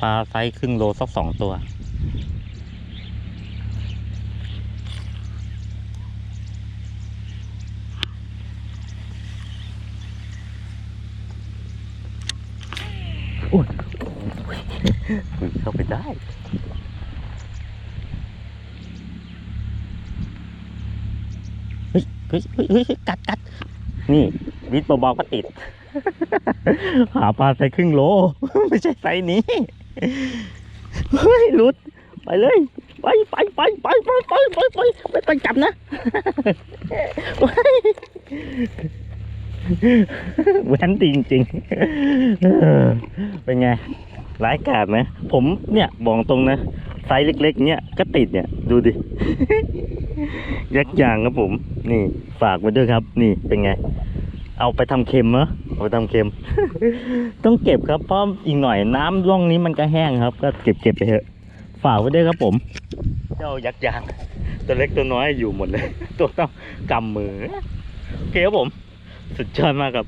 ปลาไซส์ครึ่งโลสักสองตัวโอ้ยมันเข้าไปได้เฮ้ยเฮ้ยเฮ้ยเฮ้ยกัดกัดนี่วิทย์เบาๆก็ติด หาปลาใส่ครึ่งโล ไม่ใช่ไซส์นี้เฮ้ยหลุด ไปเลย ไปไปไปไปไปไปไปไปไปไปจับนะแว้นจริงจริงเออเป็นไงร้ายกาจไหมผมเนี่ยบอกตรงนะ ไซส์เล็กๆ เนี่ยก็ติดเนี่ย ดูดิ ยักษ์ยางครับผม นี่ฝากไว้ด้วยครับ นี่เป็นไง เอาไปทำเค็มเหรอเอาไปทำเค็ม ต้องเก็บครับเพราะอีกหน่อยน้ำร่องนี้มันก็แห้งครับ ก็เก็บเก็บไปเถอะ ฝากไว้ด้วยครับผม เจ้ายักษ์ยางตัวเล็กตัวน้อยอยู่หมดเลย ตัวต้องกำมือโอเคครับผม สุดยอดมากครับ